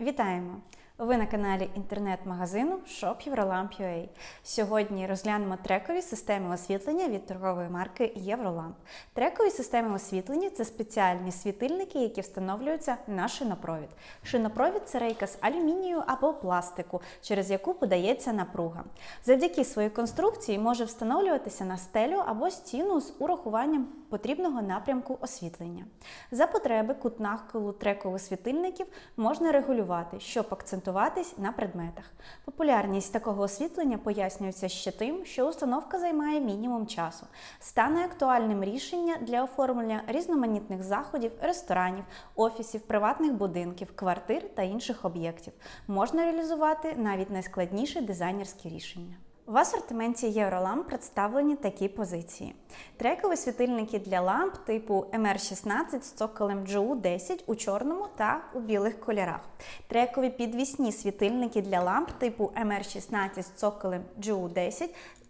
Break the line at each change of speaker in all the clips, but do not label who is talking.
Вітаємо! Ви на каналі інтернет-магазину Shop Євроламп.ua. Сьогодні розглянемо трекові системи освітлення від торгової марки Євроламп. Трекові системи освітлення це спеціальні світильники, які встановлюються на шинопровід. Шинопровід це рейка з алюмінію або пластику, через яку подається напруга. Завдяки своїй конструкції може встановлюватися на стелю або стіну з урахуванням потрібного напрямку освітлення. За потреби кут нахилу трекових світильників можна регулювати, щоб акцентуватись на предметах. Популярність такого освітлення пояснюється ще тим, що установка займає мінімум часу. Стане актуальним рішення для оформлення різноманітних заходів, ресторанів, офісів, приватних будинків, квартир та інших об'єктів. Можна реалізувати навіть найскладніші дизайнерські рішення. В асортименті Євроламп представлені такі позиції: трекові світильники для ламп типу MR16 з цоколем GU10 у чорному та у білих кольорах. Трекові підвісні світильники для ламп типу MR16 з цоколем GU10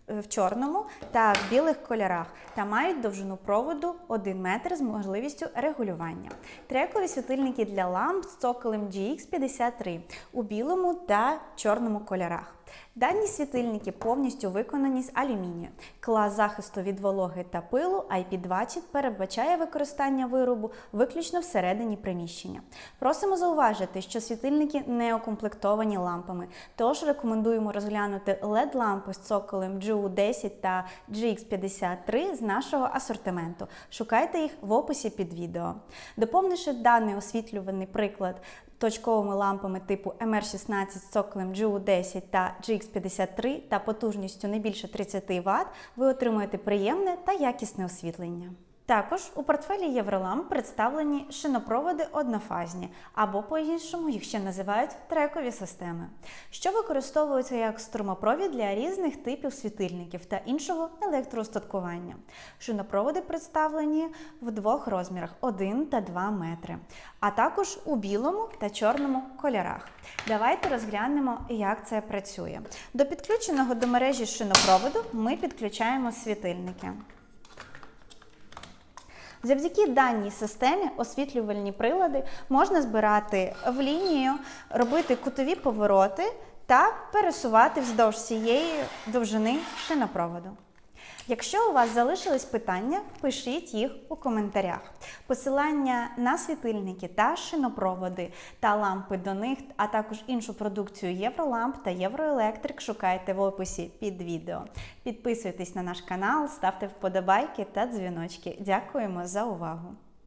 в чорному та в білих кольорах та мають довжину проводу 1 метр з можливістю регулювання. Трекові світильники для ламп з цоколем GX53 у білому та чорному кольорах. Дані світильники повністю виконані з алюмінію. Клас захисту від вологи та пилу IP20 передбачає використання виробу виключно всередині приміщення. Просимо зауважити, що світильники не укомплектовані лампами, тож рекомендуємо розглянути LED-лампи з цоколем GU10 та GX53 з нашого асортименту. Шукайте їх в описі під відео. Доповнивши даний освітлюваний приклад точковими лампами типу MR16 з цоколем GU10 та GX53 та потужністю не більше 30 Вт, ви отримуєте приємне та якісне освітлення. Також у портфелі Євроламп представлені шинопроводи однофазні, або по-іншому їх ще називають трекові системи, що використовуються як струмопровід для різних типів світильників та іншого електроустаткування. Шинопроводи представлені в двох розмірах 1 та 2 метри, а також у білому та чорному кольорах. Давайте розглянемо, як це працює. До підключеного до мережі шинопроводу ми підключаємо світильники. Завдяки даній системі освітлювальні прилади можна збирати в лінію, робити кутові повороти та пересувати вздовж цієї довжини шинопроводу. Якщо у вас залишились питання, пишіть їх у коментарях. Посилання на світильники та шинопроводи та лампи до них, а також іншу продукцію Євроламп та Євроелектрик шукайте в описі під відео. Підписуйтесь на наш канал, ставте вподобайки та дзвіночки. Дякуємо за увагу!